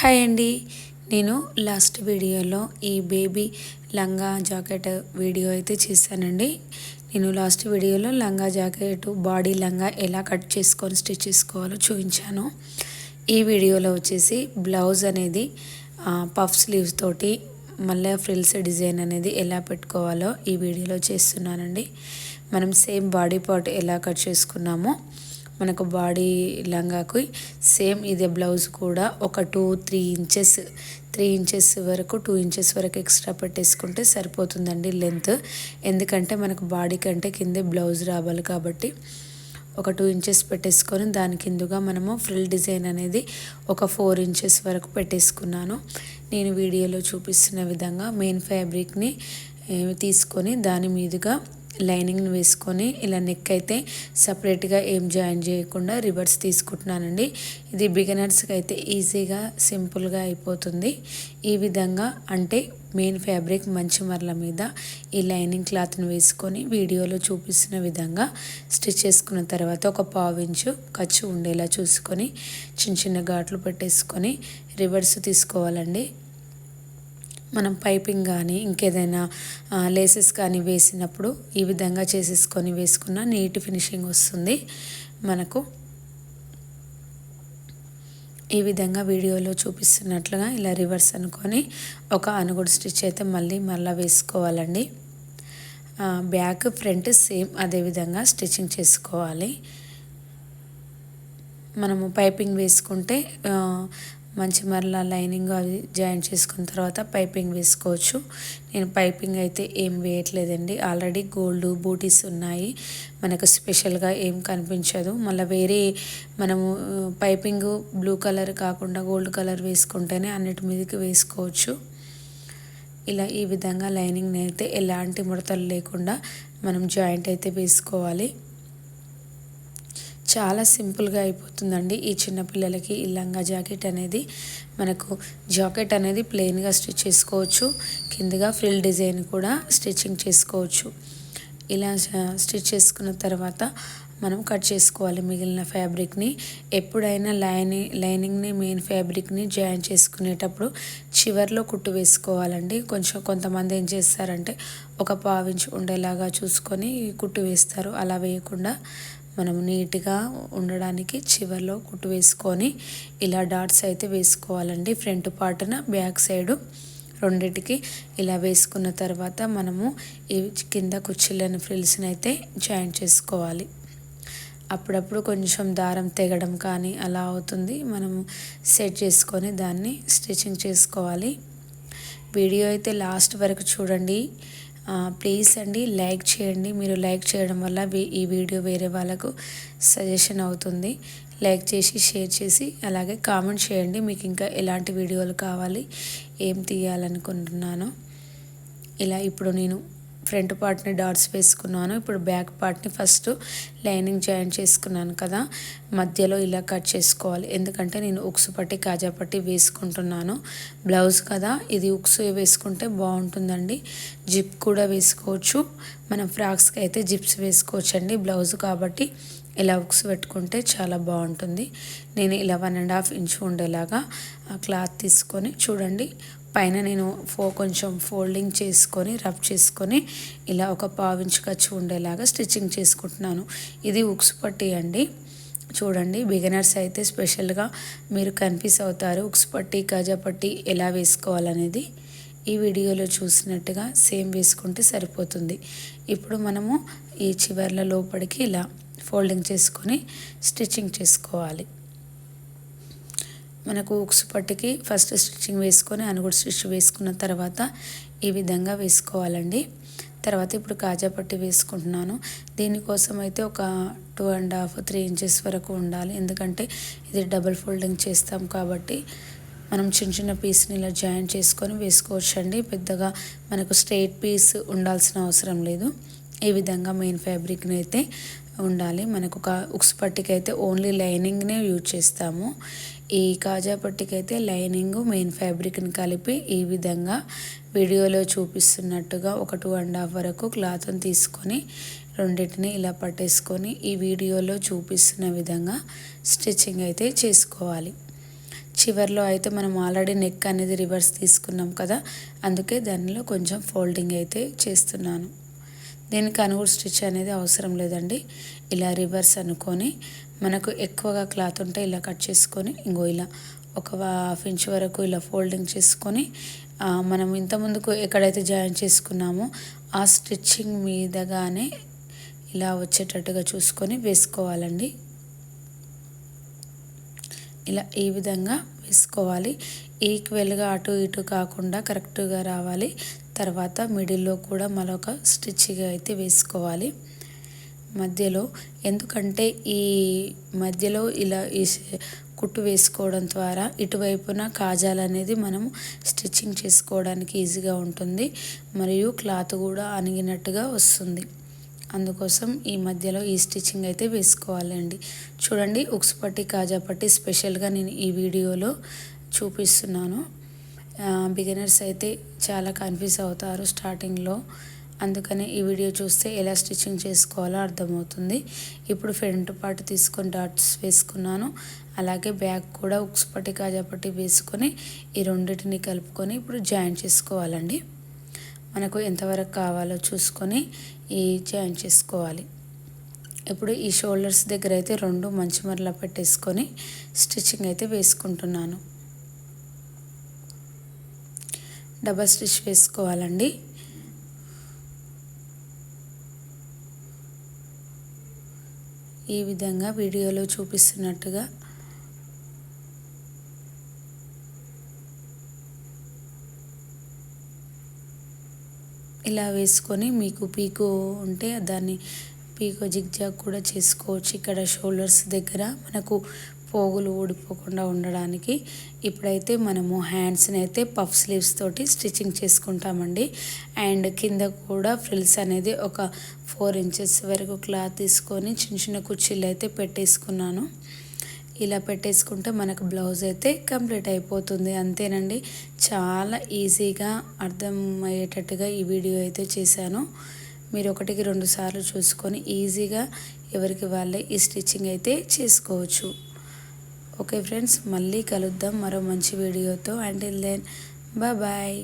Hi అండి. నేను last వీడియోలో ఈ బేబీ లంగా జాకెట్ వీడియో అయితే చేశానండి. నేను లాస్ట్ వీడియోలో లంగా జాకెట్ బాడీ లంగా ఎలా కట్ చేసుకొని స్టిచ్ చేసుకోవాలో చూపించాను. ఈ వీడియోలో వచ్చేసి బ్లౌజ్ అనేది పఫ్ స్లీవ్స్ తోటి మళ్ళీ ఫ్రిల్స్ డిజైన్ అనేది ఎలా పెట్టుకోవాలో ఈ వీడియోలో చేస్తున్నానండి. మనం సేమ్ బాడీ పార్ట్ ఎలా కట్ చేసుకున్నామో మనకు బాడీ లంగాకి సేమ్ ఇదే బ్లౌజ్ కూడా ఒక two three inches three inches వరకు టూ ఇంచెస్ వరకు ఎక్స్ట్రా పెట్టేసుకుంటే సరిపోతుందండి లెంత్. ఎందుకంటే మనకు బాడీ కంటే కిందే బ్లౌజ్ రావాలి కాబట్టి ఒక టూ ఇంచెస్ పెట్టేసుకొని దాని కిందుగా మనము ఫ్రిల్ డిజైన్ అనేది ఒక ఫోర్ ఇంచెస్ వరకు పెట్టేసుకున్నాను. నేను వీడియోలో చూపిస్తున్న విధంగా మెయిన్ ఫ్యాబ్రిక్ని తీసుకొని దాని మీదుగా లైనింగ్ని వేసుకొని ఇలా నెక్ అయితే సపరేట్గా ఏం జాయిన్ చేయకుండా రివర్స్ తీసుకుంటున్నానండి. ఇది బిగినర్స్కి అయితే ఈజీగా సింపుల్గా అయిపోతుంది. ఈ విధంగా అంటే మెయిన్ ఫ్యాబ్రిక్ మంచి మరల మీద ఈ లైనింగ్ క్లాత్ని వేసుకొని వీడియోలో చూపిస్తున్న విధంగా స్టిచ్ చేసుకున్న తర్వాత ఒక పావించు ఖర్చు ఉండేలా చూసుకొని చిన్న చిన్న ఘాట్లు పెట్టేసుకొని రివర్స్ తీసుకోవాలండి. మనం పైపింగ్ కానీ ఇంకేదైనా లేసెస్ కానీ వేసినప్పుడు ఈ విధంగా చేసేసుకొని వేసుకున్న నీట్ ఫినిషింగ్ వస్తుంది మనకు. ఈ విధంగా వీడియోలో చూపిస్తున్నట్లుగా ఇలా రివర్స్ అనుకొని ఒక అనుగుడు స్టిచ్ అయితే మళ్ళీ మళ్ళీ వేసుకోవాలండి. బ్యాక్ ఫ్రంట్ సేమ్ అదే విధంగా స్టిచ్చింగ్ చేసుకోవాలి. మనము పైపింగ్ వేసుకుంటే మంచి మరలా లైనింగ్ అవి జాయిన్ చేసుకున్న తర్వాత పైపింగ్ వేసుకోవచ్చు. నేను పైపింగ్ అయితే ఏం వేయట్లేదండి. ఆల్రెడీ గోల్డ్ బూటీస్ ఉన్నాయి. మనకు స్పెషల్గా ఏం కనిపించదు. మళ్ళీ వేరే మనము పైపింగ్ బ్లూ కలర్ కాకుండా గోల్డ్ కలర్ వేసుకుంటేనే అన్నిటి మీదకి వేసుకోవచ్చు. ఇలా ఈ విధంగా లైనింగ్ని అయితే ఎలాంటి ముడతలు లేకుండా మనం జాయింట్ అయితే వేసుకోవాలి. చాలా సింపుల్గా అయిపోతుందండి. ఈ చిన్నపిల్లలకి ఈ లంగా జాకెట్ అనేది మనకు జాకెట్ అనేది ప్లెయిన్గా స్టిచ్ చేసుకోవచ్చు. కిందగా ఫ్రిల్ డిజైన్ కూడా స్టిచ్చింగ్ చేసుకోవచ్చు. ఇలా స్టిచ్ చేసుకున్న తర్వాత మనం కట్ చేసుకోవాలి మిగిలిన ఫ్యాబ్రిక్ని. ఎప్పుడైనా లైనింగ్ లైనింగ్ని మెయిన్ ఫ్యాబ్రిక్ని జాయిన్ చేసుకునేటప్పుడు చివర్లో కుట్టు వేసుకోవాలండి. కొంచెం కొంతమంది ఏం చేస్తారంటే ఒక పావించి ఉండేలాగా చూసుకొని కుట్టు వేస్తారు. అలా వేయకుండా మనం నీట్గా ఉండడానికి చివరిలో కుట్టు వేసుకొని ఇలా డాట్స్ అయితే వేసుకోవాలండి. ఫ్రంట్ పార్ట్న బ్యాక్ సైడు రెండింటికి ఇలా వేసుకున్న తర్వాత మనము ఈ కింద కుర్చీలను ఫ్రిల్స్ని అయితే జాయిన్ చేసుకోవాలి. అప్పుడప్పుడు కొంచెం దారం తెగడం కానీ అలా అవుతుంది. మనము సెట్ చేసుకొని దాన్ని స్టిచ్చింగ్ చేసుకోవాలి. వీడియో అయితే లాస్ట్ వరకు చూడండి. ప్లీజ్ అండి లైక్ చేయండి. మీరు లైక్ చేయడం వల్ల ఈ వీడియో వేరే వాళ్ళకు సజెషన్ అవుతుంది. లైక్ చేసి షేర్ చేసి అలాగే కామెంట్ చేయండి. మీకు ఇంకా ఎలాంటి వీడియోలు కావాలి ఏం తీయాలనుకుంటున్నానో. ఇలా ఇప్పుడు నేను ఫ్రంట్ పార్ట్ని డాట్స్ వేసుకున్నాను. ఇప్పుడు బ్యాక్ పార్ట్ని ఫస్ట్ లైనింగ్ జాయిన్ చేసుకున్నాను కదా. మధ్యలో ఇలా కట్ చేసుకోవాలి. ఎందుకంటే నేను ఉక్స్ పట్టి కాజా పట్టి వేసుకుంటున్నాను. బ్లౌజ్ కదా ఇది ఉక్స్ వేసుకుంటే బాగుంటుందండి. జిప్ కూడా వేసుకోవచ్చు. మనం ఫ్రాక్స్కి అయితే జిప్స్ వేసుకోవచ్చు అండి బ్లౌజ్ కాబట్టి. ఇలా ఉక్స్ పెట్టుకుంటే చాలా బాగుంటుంది. నేను ఇలా వన్ అండ్ హాఫ్ ఇంచ్ ఉండేలాగా క్లాత్ తీసుకొని చూడండి. పైన నేను ఫో కొంచెం ఫోల్డింగ్ చేసుకొని రబ్ చేసుకొని ఇలా ఒక పావించు ఖర్చు ఉండేలాగా స్టిచ్చింగ్ చేసుకుంటున్నాను. ఇది ఉక్స్ పట్టి అండి. చూడండి బిగినర్స్ అయితే స్పెషల్గా మీరు కన్ఫ్యూజ్ అవుతారు ఉక్స్ పట్టి కాజా పట్టి ఎలా వేసుకోవాలనేది. ఈ వీడియోలో చూసినట్టుగా సేమ్ వేసుకుంటే సరిపోతుంది. ఇప్పుడు మనము ఈ చివర్ల లోపలికి ఇలా ఫోల్డింగ్ చేసుకొని స్టిచ్చింగ్ చేసుకోవాలి. మనకు ఉక్స్ పట్టుకి ఫస్ట్ స్టిచ్చింగ్ వేసుకొని అనుగుడు స్టిచ్ వేసుకున్న తర్వాత ఈ విధంగా వేసుకోవాలండి. తర్వాత ఇప్పుడు కాజా పట్టి వేసుకుంటున్నాను. దీనికోసం అయితే ఒక two and half three inches వరకు ఉండాలి. ఎందుకంటే ఇది డబుల్ ఫోల్డింగ్ చేస్తాం కాబట్టి మనం చిన్న చిన్న పీస్ని ఇలా జాయిన్ చేసుకొని వేసుకోవచ్చు అండి పెద్దగా మనకు స్ట్రైట్ పీస్ ఉండాల్సిన అవసరం లేదు. ఈ విధంగా మెయిన్ ఫ్యాబ్రిక్ని అయితే ఉండాలి. మనకు ఒక ఉక్స్ పట్టికి అయితే ఓన్లీ లైనింగ్నే యూజ్ చేస్తాము. ఈ కాజా పట్టికైతే అయితే లైనింగ్ మెయిన్ ఫ్యాబ్రిక్ని కలిపి ఈ విధంగా వీడియోలో చూపిస్తున్నట్టుగా ఒక టూ అండ్ హాఫ్ వరకు క్లాత్ని తీసుకొని రెండింటిని ఇలా పట్టేసుకొని ఈ వీడియోలో చూపిస్తున్న విధంగా స్టిచ్చింగ్ అయితే చేసుకోవాలి. చివర్లో అయితే మనం ఆల్రెడీ నెక్ అనేది రివర్స్ తీసుకున్నాం కదా అందుకే దానిలో కొంచెం ఫోల్డింగ్ అయితే చేస్తున్నాను. దీనికి అనుగుడు స్టిచ్ అనేది అవసరం లేదండి. ఇలా రివర్స్ అనుకొని మనకు ఎక్కువగా క్లాత్ ఉంటే ఇలా కట్ చేసుకొని ఇంకో ఇలా ఒక హాఫ్ ఇంచ్ వరకు ఇలా ఫోల్డింగ్ చేసుకొని మనం ఇంత ముందుకు ఎక్కడైతే జాయిన్ చేసుకున్నామో ఆ స్టిచ్చింగ్ మీదగానే ఇలా వచ్చేటట్టుగా చూసుకొని వేసుకోవాలండి. ఇలా ఈ విధంగా వేసుకోవాలి. ఈక్వెల్గా అటు ఇటు కాకుండా కరెక్ట్గా రావాలి. తర్వాత మిడిల్లో కూడా మరొక స్టిచ్గా అయితే వేసుకోవాలి. మధ్యలో. ఎందుకంటే ఈ మధ్యలో ఇలా ఈ కుట్టు వేసుకోవడం ద్వారా ఇటువైపున కాజాలు అనేది మనం స్టిచ్చింగ్ చేసుకోవడానికి ఈజీగా ఉంటుంది. మరియు క్లాత్ కూడా అణిగినట్టుగా వస్తుంది. అందుకోసం ఈ మధ్యలో ఈ స్టిచ్చింగ్ అయితే వేసుకోవాలండి. చూడండి ఉక్స్ పట్టి కాజా పట్టి స్పెషల్గా నేను ఈ వీడియోలో చూపిస్తున్నాను. బిగినర్స్ అయితే చాలా కన్ఫ్యూజ్ అవుతారు స్టార్టింగ్లో. అందుకని ఈ వీడియో చూస్తే ఎలా స్టిచ్చింగ్ చేసుకోవాలో అర్థమవుతుంది. ఇప్పుడు ఫ్రంట్ పార్ట్ తీసుకొని డాట్స్ వేసుకున్నాను. అలాగే బ్యాక్ కూడా ఉక్సుపట్టి కాజాపట్టి కాజా పట్టి వేసుకొని ఈ రెండింటిని కలుపుకొని ఇప్పుడు జాయిన్ చేసుకోవాలండి. మనకు ఎంతవరకు కావాలో చూసుకొని ఈ జాయిన్ చేసుకోవాలి. ఇప్పుడు ఈ షోల్డర్స్ దగ్గర అయితే రెండు మంచి మరలా పెట్టేసుకొని స్టిచ్చింగ్ అయితే వేసుకుంటున్నాను. డబల్ స్టిచ్ వేసుకోవాలండి. ఈ విధంగా వీడియోలో చూపిస్తున్నట్టుగా. ఇలా వేసుకొని మీకు పీకో ఉంటే దాన్ని పీకో జిగ్జాగ్ కూడా చేసుకోవచ్చు. ఇక్కడ షోల్డర్స్ దగ్గర మనకు పోగులు ఊడిపోకుండా ఉండడానికి ఇప్పుడైతే మనము హ్యాండ్స్ని అయితే పఫ్ స్లీవ్స్ తోటి స్టిచ్చింగ్ చేసుకుంటామండి. అండ్ కింద కూడా ఫ్రిల్స్ అనేది ఒక ఫోర్ ఇంచెస్ వరకు క్లాత్ తీసుకొని చిన్న చిన్న కుర్చీలు అయితే పెట్టేసుకున్నాను. ఇలా పెట్టేసుకుంటే మనకు బ్లౌజ్ అయితే కంప్లీట్ అయిపోతుంది. అంతేనండి. చాలా ఈజీగా అర్థమయ్యేటట్టుగా ఈ వీడియో అయితే చేశాను. మీరు ఒకటికి రెండు సార్లు చూసుకొని ఈజీగా ఎవరికి వాళ్ళే ఈ స్టిచ్చింగ్ అయితే చేసుకోవచ్చు. ఓకే ఫ్రెండ్స్ మళ్ళీ కలుద్దాం మరో మంచి వీడియోతో. And then bye